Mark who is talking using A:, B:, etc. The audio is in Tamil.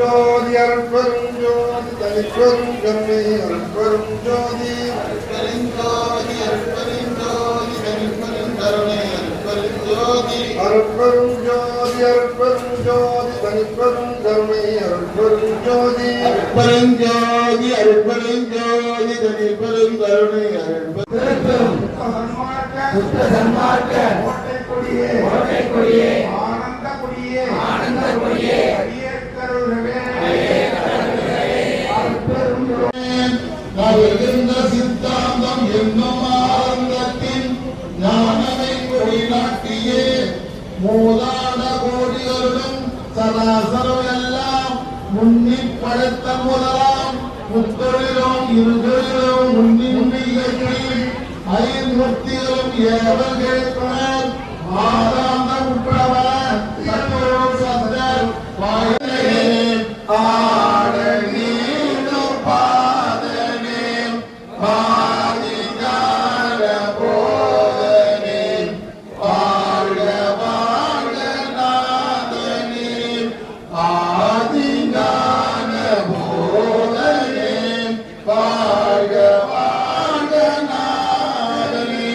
A: ஜோதி அருட்பெரும் ஜோதி தனிப்பெரும் கருணை அருட்பெரும் ஜோதி. அருட்பெரும் ஜோதி அருட்பெரும் ஜோதி தனிப்பெரும் கருணை அருட்பெரும் ஜோதி.
B: அருட்பெருஞ்சோதி அருட்பெருஞ்சோதி தனிப்பெரும் கருணை அருட்பெரும்
A: சுத்த சன்மார்க்க கோட்டை கொடியே கோட்டை கொடியே ஆனந்த கொடியே ஆனந்த கொடியே அடியேற்கருளவே
B: சித்தாந்தம் என்னும் ஆனந்தத்தின் ஞானமை கொடி நாட்டியே மூதாட கோடிகளும் சராசரம் எல்லாம் முன்னிப் முதலாம். முத்தொழிலும் இருதொழிலும் ஏவல் கேட்பவர் ஆதாந்த பெருஞ்சோதி வாழ்க நாதனே.